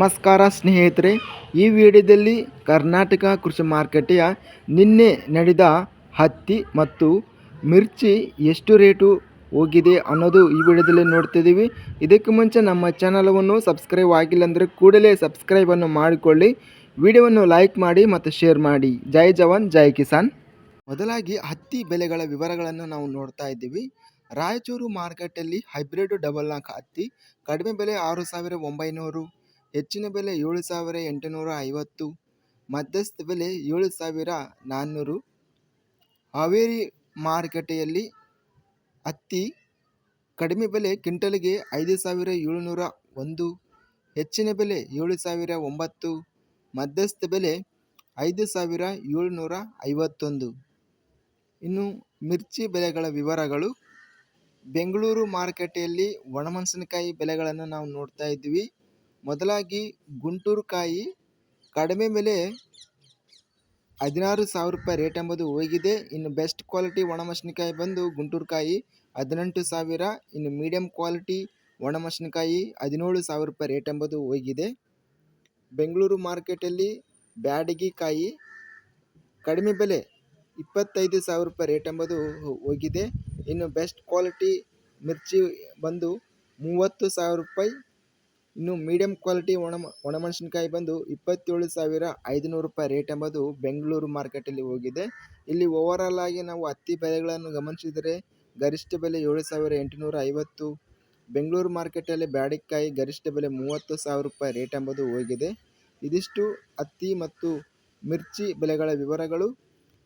ನಮಸ್ಕಾರ ಸ್ನೇಹಿತರೆ, ಈ ವಿಡಿಯೋದಲ್ಲಿ ಕರ್ನಾಟಕ ಕೃಷಿ ಮಾರುಕಟ್ಟೆಯ ನಿನ್ನೆ ನಡೆದ ಹತ್ತಿ ಮತ್ತು ಮಿರ್ಚಿ ಎಷ್ಟು ರೇಟು ಹೋಗಿದೆ ಅನ್ನೋದು ಈ ವಿಡಿಯೋದಲ್ಲಿ ನೋಡ್ತಿದ್ದೀವಿ. ಇದಕ್ಕೆ ಮುಂಚೆ ನಮ್ಮ ಚಾನಲವನ್ನು ಸಬ್ಸ್ಕ್ರೈಬ್ ಆಗಿಲ್ಲ ಅಂದರೆ ಕೂಡಲೇ ಸಬ್ಸ್ಕ್ರೈಬನ್ನು ಮಾಡಿಕೊಳ್ಳಿ. ವಿಡಿಯೋವನ್ನು ಲೈಕ್ ಮಾಡಿ ಮತ್ತು ಶೇರ್ ಮಾಡಿ. ಜೈ ಜವಾನ್, ಜೈ ಕಿಸಾನ್. ಮೊದಲಾಗಿ ಹತ್ತಿ ಬೆಲೆಗಳ ವಿವರಗಳನ್ನು ನಾವು ನೋಡ್ತಾ ಇದ್ದೀವಿ. ರಾಯಚೂರು ಮಾರ್ಕೆಟಲ್ಲಿ ಹೈಬ್ರಿಡ್ ಡಬಲ್ ನಾಲ್ಕು ಹತ್ತಿ ಕಡಿಮೆ ಬೆಲೆ ಆರು ಸಾವಿರ ಒಂಬೈನೂರು ಹೆಚ್ಚಿನ ಬೆಲೆ ಏಳು ಸಾವಿರ ಎಂಟುನೂರ ಐವತ್ತು, ಮಧ್ಯಸ್ಥ ಬೆಲೆ ಏಳು ಸಾವಿರ ನಾನ್ನೂರು. ಹಾವೇರಿ ಮಾರುಕಟ್ಟೆಯಲ್ಲಿ ಹತ್ತಿ ಕಡಿಮೆ ಬೆಲೆ ಕ್ವಿಂಟಲ್ಗೆ ಐದು ಸಾವಿರ ಏಳುನೂರ ಒಂದು, ಹೆಚ್ಚಿನ ಬೆಲೆ ಏಳು ಸಾವಿರ ಒಂಬತ್ತು, ಮಧ್ಯಸ್ಥ ಬೆಲೆ ಐದು ಸಾವಿರ ಏಳುನೂರ ಐವತ್ತೊಂದು. ಇನ್ನು ಮಿರ್ಚಿ ಬೆಲೆಗಳ ವಿವರಗಳು. ಬೆಂಗಳೂರು ಮಾರುಕಟ್ಟೆಯಲ್ಲಿ ಒಣಮೆಣಸಿನಕಾಯಿ ಬೆಲೆಗಳನ್ನು ನಾವು ನೋಡ್ತಾ ಇದ್ವಿ ಮೊದಲಾಗಿ ಗುಂಟೂರು ಕಾಯಿ ಕಡಿಮೆ ಬೆಲೆ ಹದಿನಾರು ಸಾವಿರ ರೂಪಾಯಿ ರೇಟ್ ಎಂಬುದು ಹೋಗಿದೆ. ಇನ್ನು ಬೆಸ್ಟ್ ಕ್ವಾಲಿಟಿ ಒಣಮೆಣಸಿನಕಾಯಿ ಬಂದು ಗುಂಟೂರು ಕಾಯಿ ಹದಿನೆಂಟು ಸಾವಿರ, ಇನ್ನು ಮೀಡಿಯಂ ಕ್ವಾಲಿಟಿ ಒಣಮೆಣಸಿನಕಾಯಿ ಹದಿನೇಳು ಸಾವಿರ ರೂಪಾಯಿ ರೇಟ್ ಎಂಬುದು ಹೋಗಿದೆ. ಬೆಂಗಳೂರು ಮಾರ್ಕೆಟಲ್ಲಿ ಬ್ಯಾಡಗಿ ಕಾಯಿ ಕಡಿಮೆ ಬೆಲೆ ಇಪ್ಪತ್ತೈದು ಸಾವಿರ ರೂಪಾಯಿ ರೇಟ್ ಎಂಬುದು ಹೋಗಿದೆ. ಇನ್ನು ಬೆಸ್ಟ್ ಕ್ವಾಲಿಟಿ ಮಿರ್ಚಿ ಬಂದು ಮೂವತ್ತು ಸಾವಿರ ರೂಪಾಯಿ ಇನ್ನು ಮೀಡಿಯಂ ಕ್ವಾಲಿಟಿ ಒಣ ಒಣಮೆಣಸಿನ್ಕಾಯಿ ಬಂದು ಇಪ್ಪತ್ತೇಳು ಸಾವಿರ ಐದುನೂರು ರೂಪಾಯಿ ರೇಟ್ ಎಂಬುದು ಬೆಂಗಳೂರು ಮಾರ್ಕೆಟಲ್ಲಿ ಹೋಗಿದೆ. ಇಲ್ಲಿ ಓವರಾಲ್ ಆಗಿ ನಾವು ಹತ್ತಿ ಬೆಲೆಗಳನ್ನು ಗಮನಿಸಿದರೆ ಗರಿಷ್ಠ ಬೆಲೆ ಏಳು ಸಾವಿರ ಎಂಟುನೂರ ಐವತ್ತು, ಬೆಂಗಳೂರು ಮಾರ್ಕೆಟಲ್ಲಿ ಬ್ಯಾಡಿಕಾಯಿ ಗರಿಷ್ಠ ಬೆಲೆ ಮೂವತ್ತು ಸಾವಿರ ರೂಪಾಯಿ ರೇಟ್ ಎಂಬುದು ಹೋಗಿದೆ. ಇದಿಷ್ಟು ಹತ್ತಿ ಮತ್ತು ಮಿರ್ಚಿ ಬೆಲೆಗಳ ವಿವರಗಳು.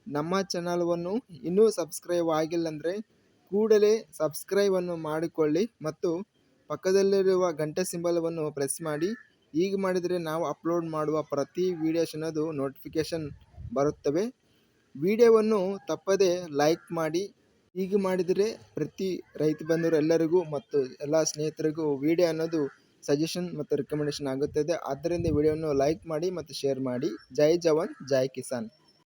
ನಮ್ಮ ಚಾನಲ್ವನ್ನು ಇನ್ನೂ ಸಬ್ಸ್ಕ್ರೈಬ್ ಆಗಿಲ್ಲ ಅಂದರೆ ಕೂಡಲೇ ಸಬ್ಸ್ಕ್ರೈಬನ್ನು ಮಾಡಿಕೊಳ್ಳಿ ಮತ್ತು ಪಕ್ಕದಲ್ಲಿರುವ ಗಂಟೆ ಸಿಂಬಲವನ್ನು ಪ್ರೆಸ್ ಮಾಡಿ. ಈಗ ಮಾಡಿದರೆ ನಾವು ಅಪ್ಲೋಡ್ ಮಾಡುವ ಪ್ರತಿ ವೀಡಿಯೋಷನದು ನೋಟಿಫಿಕೇಷನ್ ಬರುತ್ತವೆ. ವಿಡಿಯೋವನ್ನು ತಪ್ಪದೇ ಲೈಕ್ ಮಾಡಿ. ಈಗ ಮಾಡಿದರೆ ಪ್ರತಿ ರೈತ ಬಂಧುರೆಲ್ಲರಿಗೂ ಮತ್ತು ಎಲ್ಲ ಸ್ನೇಹಿತರಿಗೂ ವಿಡಿಯೋ ಅನ್ನೋದು ಸಜೆಷನ್ ಮತ್ತು ರಿಕಮೆಂಡೇಷನ್ ಆಗುತ್ತದೆ. ಆದ್ದರಿಂದ ವಿಡಿಯೋವನ್ನು ಲೈಕ್ ಮಾಡಿ ಮತ್ತು ಶೇರ್ ಮಾಡಿ. ಜೈ ಜವಾನ್, ಜೈ ಕಿಸಾನ್.